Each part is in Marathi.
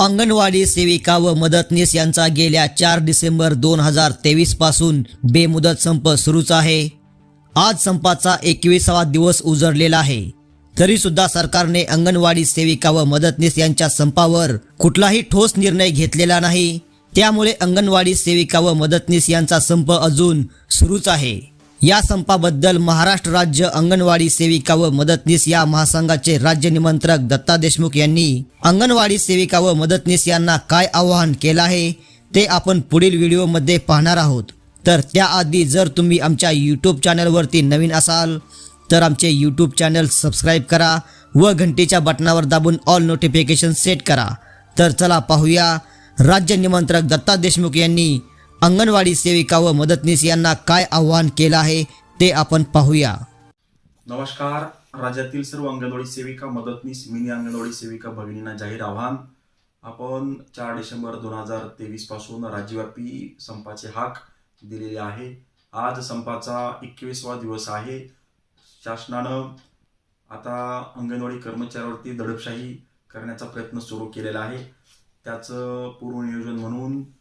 अंगणवाडी सेविका व मदतनीस यांचा गेल्या चार डिसेंबर दोन हजार तेवीसपासून बेमुदत संप सुरूच आहे. आज संपाचा एकविसावा दिवस उजडलेला आहे. तरी सुद्धा सरकारने अंगणवाडी सेविका व मदतनीस यांच्या संपावर कुठलाही ठोस निर्णय घेतलेला नाही. त्यामुळे अंगणवाडी सेविका व मदतनीस यांचा संप अजून सुरूच आहे. या संपाबद्दल महाराष्ट्र राज्य अंगणवाडी सेविका व मदतनीस या महासंघाचे राज्य निमंत्रक दत्ता देशमुख यांनी अंगणवाडी सेविका व मदतनीस यांना काय आवाहन केलं आहे ते आपण पुढील व्हिडिओमध्ये पाहणार आहोत. तर त्याआधी जर तुम्ही आमच्या यूट्यूब चॅनलवरती नवीन असाल तर आमचे यूट्यूब चॅनल सबस्क्राईब करा व घंटीच्या बटनावर दाबून ऑल नोटिफिकेशन सेट करा. तर चला पाहूया. राज्य निमंत्रक दत्ता देशमुख यांनी अंगणवाडी सेविका व मदतनीस यांना काय आव्हान केलं आहे ते आपण पाहूया. नमस्कार. राज्यातील सर्व अंगणवाडी सेविका मदतनीस मिनी अंगणवाडी सेविका भगिनींना जाहीर आव्हान. आपण चार डिसेंबर दोन हजार तेवीसपासून राज्यव्यापी संपाचे हाक दिलेले आहे. आज संपाचा एकवीसवा दिवस आहे. शासनानं आता अंगणवाडी कर्मचाऱ्यावरती दडपशाही करण्याचा प्रयत्न सुरू केलेला आहे. त्याचं पूर्वनियोजन म्हणून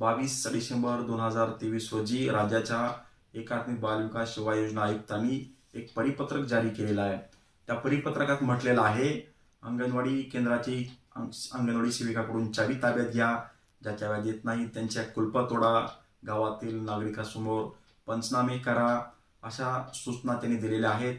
बावीस डिसेंबर दोन हजार तेवीस रोजी राज्याच्या एकात्मिक बालविकास सेवा योजना आयुक्तांनी एक परिपत्रक जारी केलेलं आहे. त्या परिपत्रकात म्हटलेलं आहे अंगणवाडी केंद्राची अंग- अंगणवाडी सेविकाकडून चावी ताब्यात घ्या ज्याच्या व्याध येत नाही त्यांच्या कुलपा तोडा गावातील नागरिकांसमोर पंचनामे करा अशा सूचना त्यांनी दिलेल्या आहेत.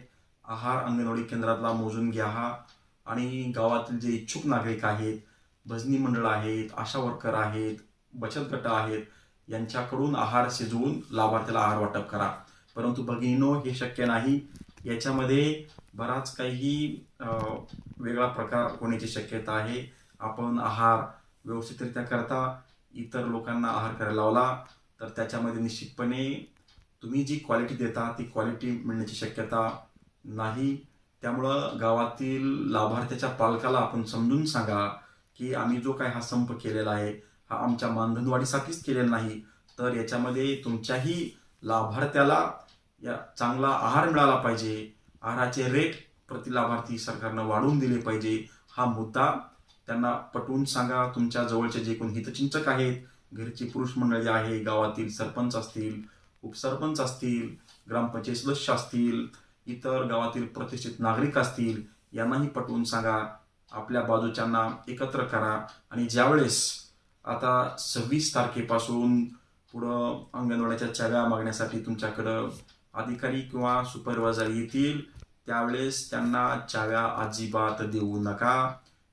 आहार अंगणवाडी केंद्रातला मोजून घ्या हा. आणि गावातील जे इच्छुक नागरिक आहेत भजनी मंडळ आहेत आशा वर्कर आहेत बचत गट आहेत यांच्याकडून आहार शिजवून लाभार्थ्याला आहार वाटप करा. परंतु भगिनीनो हे शक्य नाही. याच्यामध्ये बराच काही वेगळा प्रकार होण्याची शक्यता आहे. आपण आहार व्यवस्थितरित्या करता इतर लोकांना आहार करायला लावला तर त्याच्यामध्ये निश्चितपणे तुम्ही जी क्वालिटी देता ती क्वालिटी मिळण्याची शक्यता नाही. त्यामुळं गावातील लाभार्थ्याच्या पालकाला आपण समजून सांगा की आम्ही जो काय हा संप केलेला आहे हा आमच्या मानधनवाढीसाठीच केलेला नाही. तर याच्यामध्ये तुमच्याही लाभार्थ्याला या चांगला आहार मिळाला पाहिजे. आहाराचे रेट प्रति लाभार्थी सरकारनं वाढवून दिले पाहिजे. हा मुद्दा त्यांना पटवून सांगा. तुमच्या जवळचे जे कोण हितचिंतक आहेत घरची पुरुष मंडळी आहे गावातील सरपंच असतील उपसरपंच असतील ग्रामपंचायत सदस्य असतील इतर गावातील प्रतिष्ठित नागरिक असतील यांनाही पटवून सांगा. आपल्या बाजूच्यांना एकत्र करा. आणि ज्यावेळेस आता सव्वीस तारखेपासून पुढं अंगणवाड्याच्या चाव्या मागण्यासाठी तुमच्याकडं अधिकारी किंवा सुपरवायझर येतील त्यावेळेस त्यांना चाव्या अजिबात देऊ नका.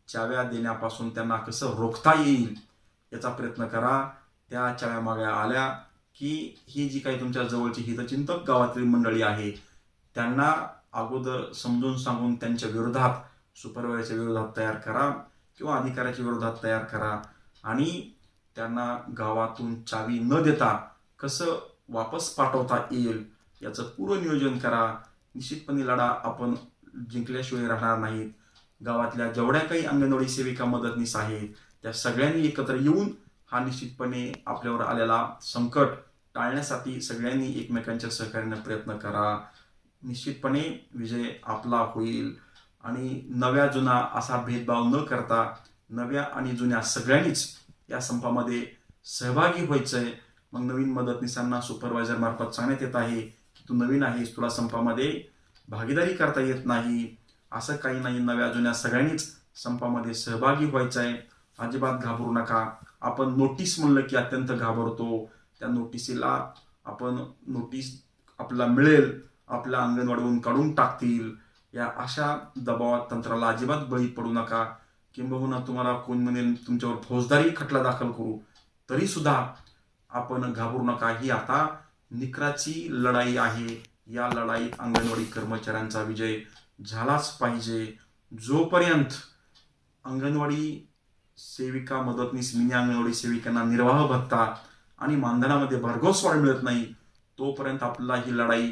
चाव्या देण्यापासून त्यांना कसं रोखता येईल याचा प्रयत्न करा. त्या चाव्या माग्या आल्या की ही जी काही तुमच्या जवळची हितचिंतक गावातील मंडळी आहे त्यांना अगोदर समजून सांगून त्यांच्या विरोधात सुपरवायझरच्या विरोधात तयार करा किंवा अधिकाऱ्याच्या विरोधात तयार करा. आणि त्यांना गावातून चावी न देता कसं वापस पाठवता येईल याचं पूर्ण नियोजन करा. निश्चितपणे लढा आपण जिंकल्याशिवाय राहणार नाहीत. गावातल्या जेवढ्या काही अंगणवाडी सेविका मदतनीस आहेत त्या सगळ्यांनी एकत्र येऊन हा निश्चितपणे आपल्यावर आलेला संकट टाळण्यासाठी सगळ्यांनी एकमेकांच्या सहकार्याने प्रयत्न करा. निश्चितपणे विजय आपला होईल. आणि नव्या जुना असा भेदभाव न करता नव्या आणि जुन्या सगळ्यांनीच या संपामध्ये सहभागी व्हायचंय. मग नवीन मदतनीसांना सुपरवायझर मार्फत सांगण्यात येत आहे की तू नवीन आहेस तुला संपामध्ये भागीदारी करता येत नाही. असं काही नाही नव्या जुन्या सगळ्यांनीच संपामध्ये सहभागी व्हायचं आहे अजिबात घाबरू नका. आपण नोटीस म्हणलं की अत्यंत घाबरतो. त्या नोटिसीला आपण नोटीस आपला मिळेल आपल्या अंगणवाडीवरून काढून टाकतील. या अशा दबावात तंत्राला अजिबात बळी पडू नका. किंबहुना तुम्हाला कोण म्हणेल तुमच्यावर फौजदारी खटला दाखल करू तरी सुद्धा आपण घाबरू नका. ही आता निकराची लढाई आहे. या लढाईत अंगणवाडी कर्मचाऱ्यांचा विजय झालाच पाहिजे. जोपर्यंत अंगणवाडी सेविका मदतनीस मिनी अंगणवाडी सेविकांना निर्वाह भत्ता आणि मानधनामध्ये भरघोस वाढ मिळत नाही तोपर्यंत आपल्याला ही लढाई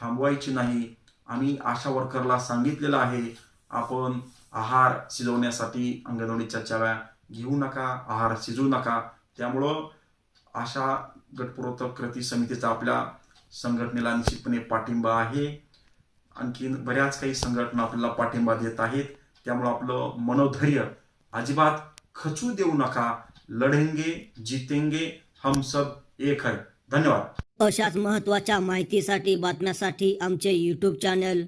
थांबवायची नाही. आम्ही आशा वर्करला सांगितलेलं आहे आपण आहार शिजवण्यासाठी अंगणवाडीच्या चाव्या घेऊ नका आहार शिजू नका. त्यामुळं अशा गटपुरवठा कृती समितीचा आपल्या संघटनेला निश्चितपणे पाठिंबा आहे. आणखीन बऱ्याच काही संघटना आपल्याला पाठिंबा देत आहेत. त्यामुळं आपलं मनोधैर्य अजिबात खचू देऊ नका. लढेंगे जितेंगे हम सब एक है. धन्यवाद. अशाच महत्त्वाच्या माहितीसाठी बातम्यासाठी आमचे यूट्यूब चॅनल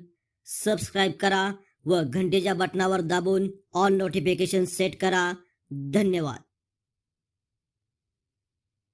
सबस्क्राईब करा. व घंटेच्या बटनावर दाबून ऑन नोटिफिकेशन सेट करा. धन्यवाद.